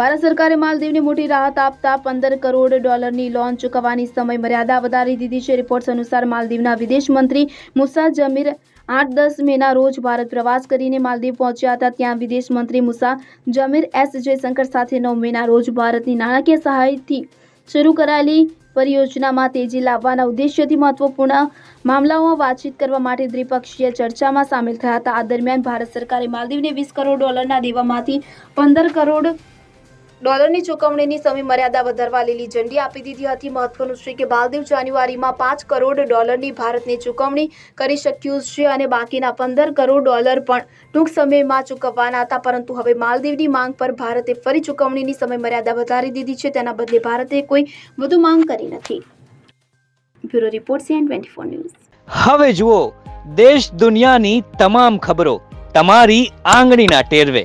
ભારત સરકારે માલદીવને મોટી રાહત આપતા પંદર કરોડ ડોલરની લોન ચૂકવવાની સમય મર્યાદા વધારી દીધી છે. રિપોર્ટ્સ અનુસાર માલદીવના વિદેશ મંત્રી મુસા જમીર આઠ દસ મેના રોજ ભારત પ્રવાસ કરીને માલદીવ પહોંચ્યા હતા. ત્યાં વિદેશ મંત્રી મુસા જમીર એસ જયશંકર સાથે નવ મેના રોજ ભારતની નાણાકીય સહાયથી શરૂ કરાયેલી પરિયોજનામાં તેજી લાવવાના ઉદ્દેશ્યથી મહત્વપૂર્ણ મામલાઓમાં વાતચીત કરવા માટે દ્વિપક્ષીય ચર્ચામાં સામેલ થયા હતા. આ દરમિયાન ભારત સરકારે માલદીવને વીસ કરોડ ડોલરના દેવામાંથી પંદર કરોડ ડોલરની ચૂકવણીની સમય મર્યાદા વધારવા લીલી ઝંડી આપી દીધી હતી. મહત્વનું છે કે માલદીવ જાન્યુઆરીમાં પાંચ કરોડ ડોલરની ભારતને ચૂકવણી કરી શક્યું છે અને બાકીના પંદર કરોડ ડોલર પણ ટૂંક સમયમાં ચૂકવવાના હતા. પરંતુ હવે માલદીવની માંગ પર ભારતે ફરી ચૂકવણીની સમય મર્યાદા વધારી દીધી છે. તેના બદલે ભારતે કોઈ વધુ માંગ કરી નથી. Bureau report CN twenty four news. હવે જુઓ, દેશ દુનિયાની તમામ ખબરો તમારી આંગળીના ટેરવે.